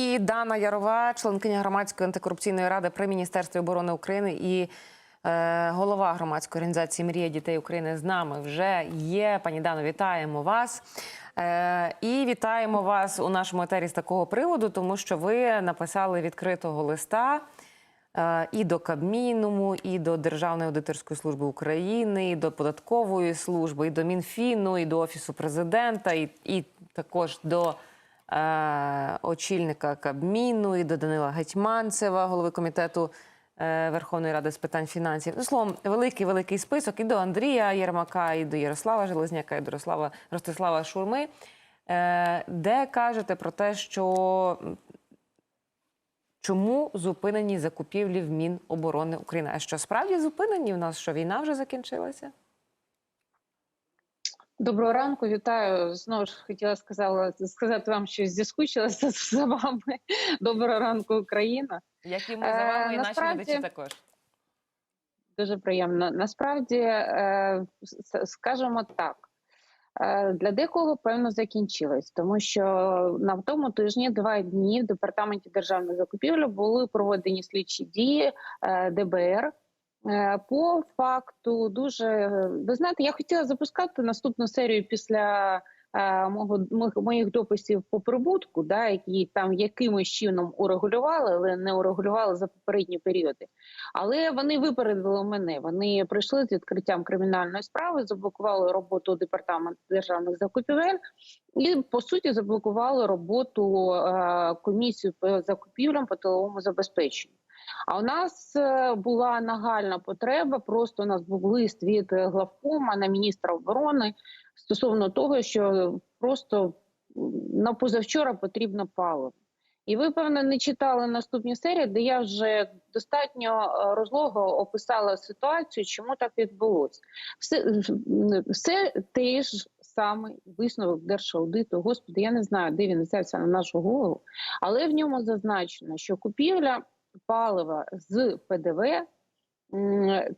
І Дана Ярова, членкиня громадської антикорупційної ради при міністерстві оборони України і е, голова громадської організації Мрія дітей України з нами вже є. Пані Дано, вітаємо вас. Е, і вітаємо вас у нашому етері з такого приводу, тому що ви написали відкритого листа е, і до Кабміну, і до Державної аудиторської служби України, і до податкової служби, і до Мінфіну, і до Офісу президента, і, і також до очільника Кабміну, і до Данила Гетьманцева, голови комітету е, Верховної Ради з питань фінансів. Ну, словом, великий великий список і до Андрія Єрмака, і до Ярослава Железняка, і до Ростислава, Ростислава Шурми, е, де кажете про те, що чому зупинені закупівлі в Міноборони України? А що справді зупинені? У нас що війна вже закінчилася? Доброго ранку, вітаю. Знову ж хотіла сказала, сказати вам, що зіскучилася за вами. Доброго ранку, Україна. Як і ми за Е, вами, і наші глядачі також. Дуже приємно. Насправді, е, с- скажемо так. е, Для декого певно закінчилось, тому що на тому тижні два дні в департаменті державних закупівель були проведені слідчі дії ДБР по факту. Дуже ви знаєте, я хотіла запускати наступну серію після е, мого моїх, дописів по прибутку, да, які там якимось чином урегулювали, але не урегулювали за попередні періоди. Але вони випередили мене. Вони прийшли з відкриттям кримінальної справи, заблокували роботу департаменту державних закупівель і по суті заблокували роботу е, комісії по закупівлям по тиловому забезпеченню. А у нас е, була нагальна потреба. Просто у нас був лист від е, главкома на міністра оборони стосовно того, що просто на позавчора потрібно паливо. І ви, певно, не читали наступні серії, де я вже достатньо е, розлого описала ситуацію, чому так відбулося. Все, все те ж саме висновок держаудиту. Господи, я не знаю, де він взявся на нашу голову, але в ньому зазначено, що купівля палива з ПДВ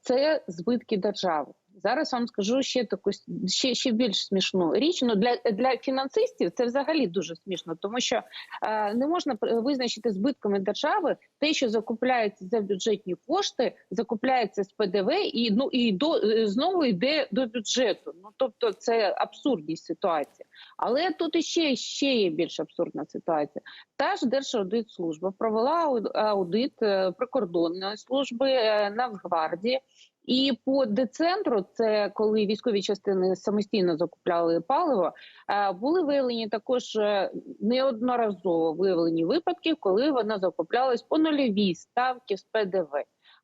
це збитки держави. Зараз вам скажу ще таку ще, ще більш смішну річ. Ну для, для фінансистів це взагалі дуже смішно, тому що е, не можна визначити збитками держави те, що закупляється за бюджетні кошти, закупляється з ПДВ і ну і до е, знову йде до бюджету. Ну тобто це абсурдність ситуації. Але тут іще ще є більш абсурдна ситуація. Та ж Держаудитслужба провела аудит е, прикордонної служби е, Нацгвардії. І по децентру, це коли військові частини самостійно закупляли паливо, е, були виявлені також е, неодноразово виявлені випадки, коли воно закуплялось по нульовій ставки з ПДВ.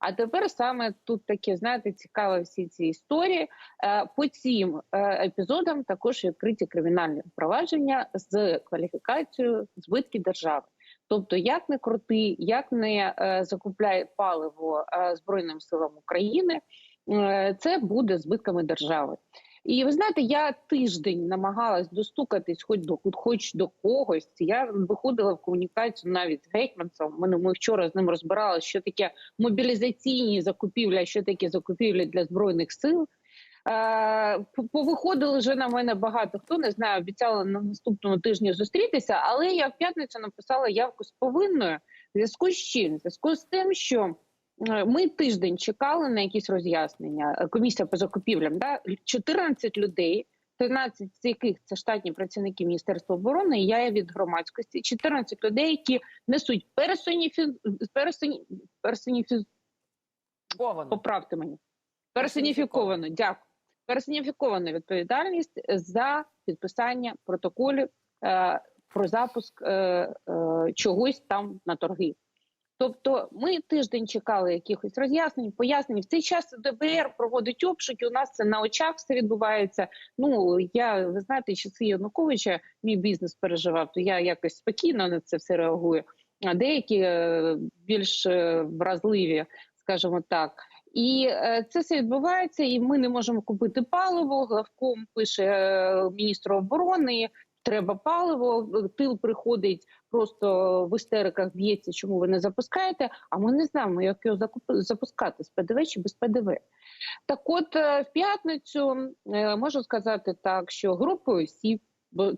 А тепер саме тут таке, знаєте, цікаві всі ці історії. Е, По цим епізодам також відкриті кримінальні провадження з кваліфікацією збитки держави. Тобто, як не крути, як не е, закупляє паливо е, Збройним силам України, е, це буде збитками держави. І ви знаєте, я тиждень намагалась достукатись, хоч до хоч до когось. Я виходила в комунікацію навіть з гетьманцем. Ми, ми вчора з ним розбиралися, що таке мобілізаційні закупівлі, а що таке закупівлі для збройних сил. Е, по- Повиходили вже на мене багато хто не знаю, обіцяла на наступному тижні зустрітися, але я в п'ятницю написала явку з повинною. В зв'язку з чим? В зв'язку з тим, що е, ми тиждень чекали на якісь роз'яснення. е, Комісія по закупівлям, да? 14 людей, 13 з яких це штатні працівники Міністерства оборони, і я є від громадськості. 14 людей, які несуть персоніфі... персоні... персоніфі... Поправте мені. Персоніфіковано, дякую. Персоніфіковану відповідальність за підписання протоколів е, про запуск е, е, чогось там на торги. Тобто ми тиждень чекали якихось роз'яснень, пояснень. В цей час ДБР проводить обшуки. У нас це на очах все відбувається. Ну я ви знаєте, часи Януковича мій бізнес переживав, то я якось спокійно на це все реагую. А деякі е, більш е, вразливі, скажімо так. І е, це все відбувається, і ми не можемо купити паливо. Главком пише е, міністру оборони. Треба паливо, тил приходить просто в істериках б'ється, чому ви не запускаєте. А ми не знаємо, як його запускати з ПДВ чи без ПДВ. Так, от е, в п'ятницю можу сказати так, що групою осіб,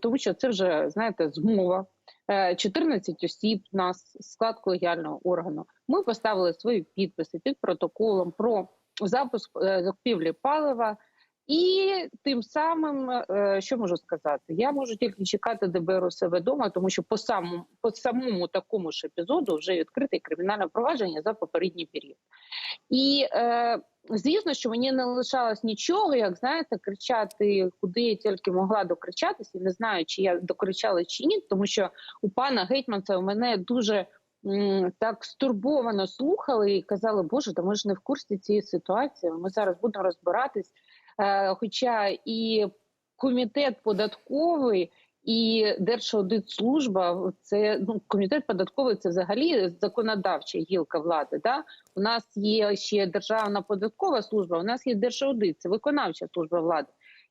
тому що це вже знаєте змова. е, 14 осіб на с- склад колегіального органу. Ми поставили свої підписи під протоколом про запуск е, закупівлі палива. І тим самим, е, що можу сказати, я можу тільки чекати ДБР у себе вдома, тому що по самому по самому такому ж епізоду вже відкрите кримінальне провадження за попередній період. І е, звісно, що мені не лишалось нічого, як знаєте, кричати, куди я тільки могла докричатися. Не знаю, чи я докричала чи ні, тому що у пана гетьманця у мене дуже так стурбовано слухали і казали, Боже, та ми ж не в курсі цієї ситуації. Ми зараз будемо розбиратись. Е, хоча і комітет податковий. І Держаудитслужба це ну комітет податковий. Це взагалі законодавча гілка влади. Да? У нас є ще державна податкова служба. У нас є держаудит, це виконавча служба влади.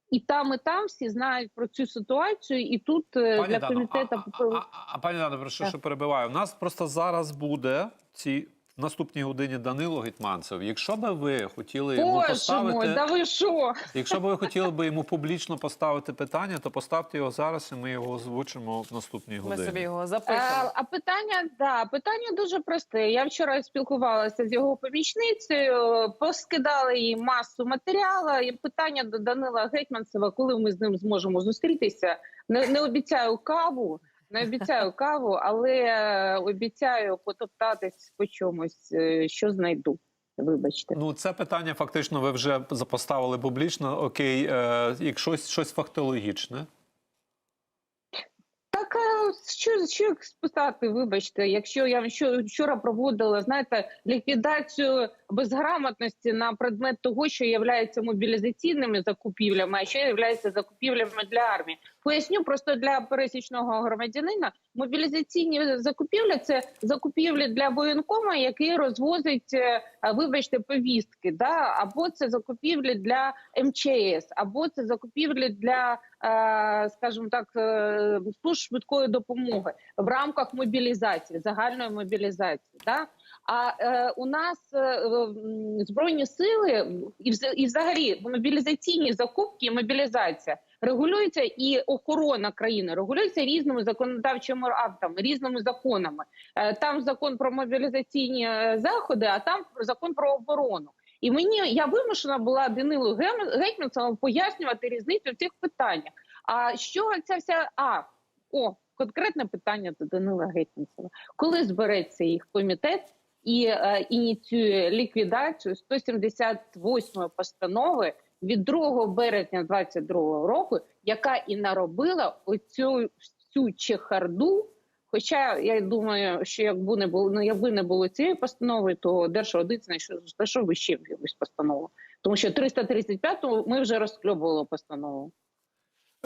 І там, і там всі знають про цю ситуацію, і тут е, Пані для комітету а, а, а, а пані Дано, прошу, що що перебиваю. У нас просто зараз буде ці в наступній годині Данило Гетманцев. Якщо би ви хотіли йому Боже поставити, мой, да ви що? якщо б ви хотіли би йому публічно поставити питання, то поставте його зараз, і ми його озвучимо в наступній Ми годині. собі його Е, запишемо. А питання да питання дуже просте. Я вчора спілкувалася з його помічницею, поскидали їй масу матеріалу. І питання до Данила Гетьманцева, коли ми з ним зможемо зустрітися. Не, не обіцяю каву, не обіцяю каву, але е, обіцяю потоптатись по чомусь, е, що знайду. Вибачте. Ну, це питання фактично ви вже поставили публічно. Окей, е, як щось, щось фактологічне. Так а що, що спитати, вибачте, якщо я що вчора проводила, знаєте, ліквідацію безграмотності на предмет того, що є мобілізаційними закупівлями, а що є закупівлями для армії. Поясню просто для пересічного громадянина. Мобілізаційні закупівлі це закупівлі для воєнкома, який розвозить, е, вибачте, повістки, да або це закупівлі для МЧС, або це закупівлі для, е, скажімо так, е, служб швидкої допомоги в рамках мобілізації, загальної мобілізації. Да? А е, у нас е, збройні сили і, і взагалі мобілізаційні закупки, мобілізація регулюється і охорона країни регулюється різними законодавчими актами, різними законами. Е, Там закон про мобілізаційні е, заходи, а там закон про оборону. І мені я вимушена була Данилу Гетьманцеву пояснювати різницю в цих питаннях. А що ця вся а о конкретне питання до Данила Гетьманцева. Коли збереться їх комітет і е, ініціює ліквідацію 178 постанови від 2 березня 2022 року, яка і наробила оцю всю чехарду. Хоча я думаю, що якби не було ну, якби не було цієї постанови, то Держаудит знайшов знайшов би ще якусь постанову. Тому що 335-му ми вже розкльобували постанову.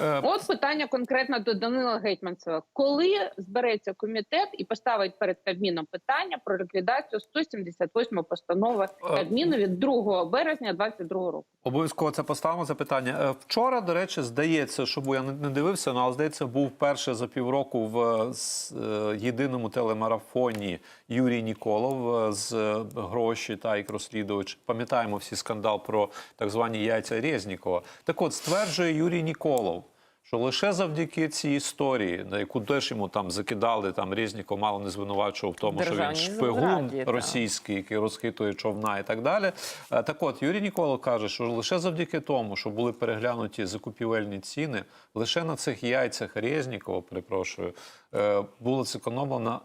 Е, От питання конкретно до Данила Гетьманцева. Коли збереться комітет і поставить перед Кабміном питання про ліквідацію 178 постанови Кабміну від 2 березня 2022 року? Обов'язково це поставимо запитання. Е, Вчора, до речі, здається, що я не- дивився, ну, але здається, був перше за півроку в е, е, єдиному телемарафоні Юрій Ніколов е, з е, гроші та як розслідувач. Пам'ятаємо всі скандал про так звані яйця Резнікова. Так от стверджує Юрій Ніколов. Що лише завдяки цій історії, на яку теж йому там закидали, там Резніков мало не звинувачував в тому, що він шпигун зраді, так. російський, який розхитує човна і так далі. Е, Так от, Юрій Ніколов каже, що лише завдяки тому, що були переглянуті закупівельні ціни, лише на цих яйцях Резнікова, перепрошую, е, було зекономлено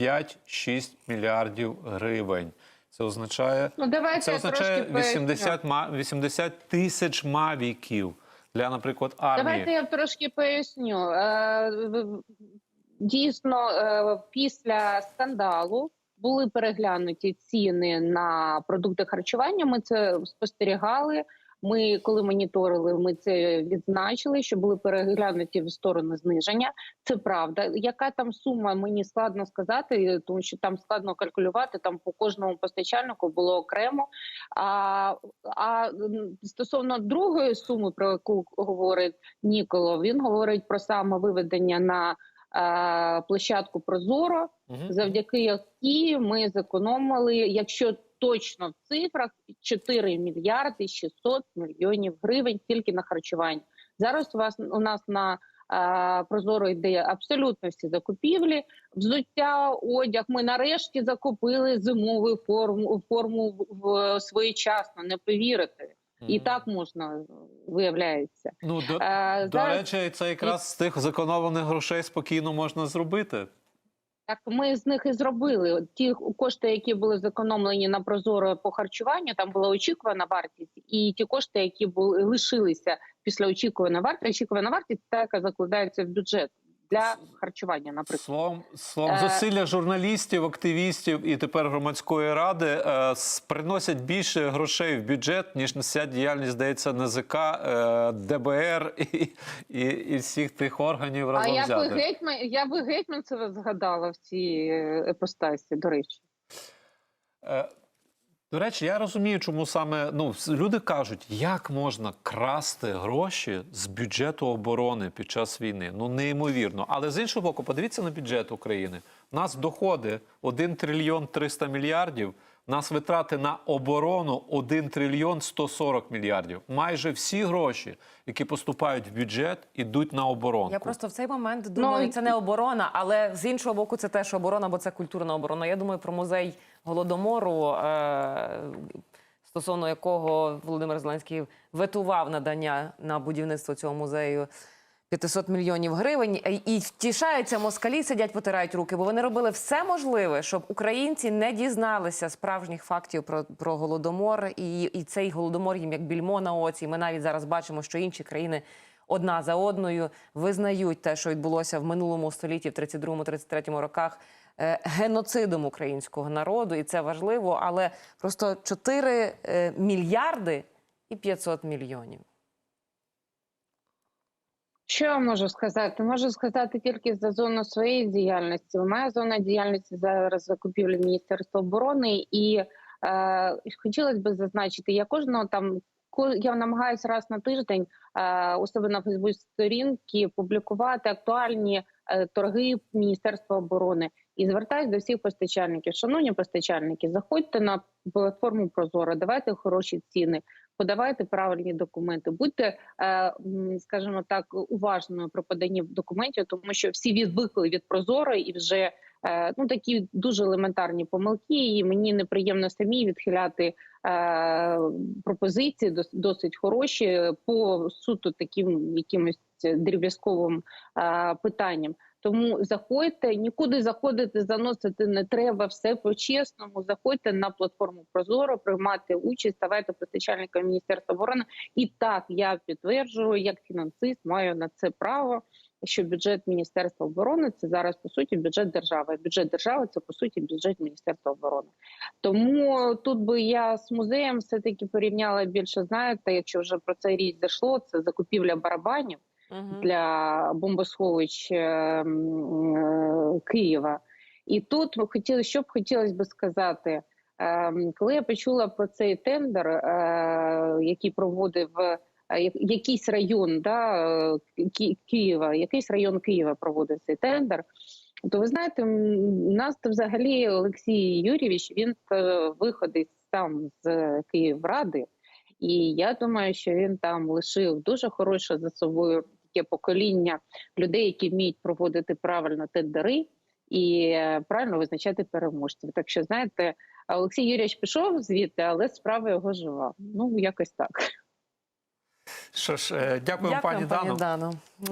5-6 мільярдів гривень. Це означає, Ну давайте це означає трошки 80, ма- 80 тисяч мавіків для, наприклад, армії. Давайте я трошки поясню. Е, Дійсно, е, після скандалу були переглянуті ціни на продукти харчування. Ми це спостерігали. Ми, коли моніторили, ми це відзначили, що були переглянуті в сторону зниження. Це правда. Яка там сума, мені складно сказати, тому що там складно калькулювати. Там по кожному постачальнику було окремо. А, а стосовно другої суми, про яку говорить Ніколо, він говорить про самовиведення на е, площадку Прозоро, завдяки якій ми зекономили, якщо точно в цифрах 4 мільярди 600 мільйонів гривень тільки на харчування. Зараз у вас у нас на Е, Прозоро йде абсолютно всі закупівлі. Взуття, одяг. Ми нарешті закупили зимову форму форму в- в своєчасно. Не повірите, і так можна виявляється. Ну, до, Е, до зараз- речі, це якраз з тих зекономлених грошей спокійно можна зробити. Так ми з них і зробили ті кошти, які були зекономлені на прозоро по харчуванню. Там була очікувана вартість, і ті кошти, які були лишилися після очікуваної вартості, очікувана вартість, та яка закладається в бюджет для харчування, наприклад. Словом, словом Е, зусилля журналістів, активістів і тепер громадської ради е, приносять більше грошей в бюджет, ніж вся діяльність, здається, НЗК, е, ДБР і, і, і всіх тих органів А разом я би гетьман, я би гетьманцева згадала в цій е, епостасі. До речі, Е, До речі, я розумію, чому саме ну люди кажуть, як можна красти гроші з бюджету оборони під час війни. Ну неймовірно. Але з іншого боку, подивіться на бюджет України. У нас доходи 1 трильйон 300 мільярдів. У нас витрати на оборону 1 трильйон 140 мільярдів. Майже всі гроші, які поступають в бюджет, ідуть на оборонку. Я просто в цей момент думаю, Ну, це не оборона, але з іншого боку, це теж оборона, бо це культурна оборона. Я думаю про музей голодомору, е- стосовно якого Володимир Зеленський ветував надання на будівництво цього музею. 500 мільйонів гривень І- і втішаються москалі, сидять, потирають руки, бо вони робили все можливе, щоб українці не дізналися справжніх фактів про, про голодомор, і, і цей голодомор їм як більмо на оці. Ми навіть зараз бачимо, що інші країни одна за одною визнають те, що відбулося в минулому столітті, в 32-33 роках, е, геноцидом українського народу, і це важливо. Але просто 4 е, мільярди і 500 мільйонів. що я можу сказати? Можу сказати тільки за зону своєї діяльності. Моя зона діяльності зараз закупівлі Міністерства оборони, і е, хотілося б зазначити, я кожного там я намагаюся раз на тиждень е, у себе на Фейсбук сторінки публікувати актуальні е, торги Міністерства оборони і звертаюся до всіх постачальників. Шановні постачальники, заходьте на платформу Прозоро, давайте хороші ціни, подавайте правильні документи, будьте, е, скажімо так, уважною при поданні документів, тому що всі відвикли від Прозоро і вже е, ну такі дуже елементарні помилки. І мені неприємно самі відхиляти е, пропозиції дос- досить хороші по суто таким якимось дріб'язковим питанням. Тому заходьте, нікуди заходити, заносити не треба. Все по-чесному. Заходьте на платформу Прозоро, приймати участь, ставайте постачальником Міністерства оборони. І так я підтверджую, як фінансист маю на це право. Що бюджет Міністерства оборони це зараз по суті бюджет держави. Бюджет держави це по суті бюджет Міністерства оборони. Тому тут би я з музеєм все таки порівняла більше. Знаєте, якщо вже про це річ зайшло, це закупівля барабанів. Для бомбосховищ е, Києва. І тут ми хотіли, що б хотілося би сказати, коли я почула про цей тендер, е, який проводив е, якийсь район да, Києва, якийсь район Києва проводив цей тендер. То ви знаєте, нас то взагалі Олексій Юрійович він виходить сам з Київради, і я думаю, що він там лишив дуже хороше за собою таке покоління людей, які вміють проводити правильно тендери і е, правильно визначати переможців. Так що знаєте, Олексій Юрійович пішов звідти, але справа його жива. Ну якось так. Що ж, е, дякуємо, Дякую, пані Дану. Дано.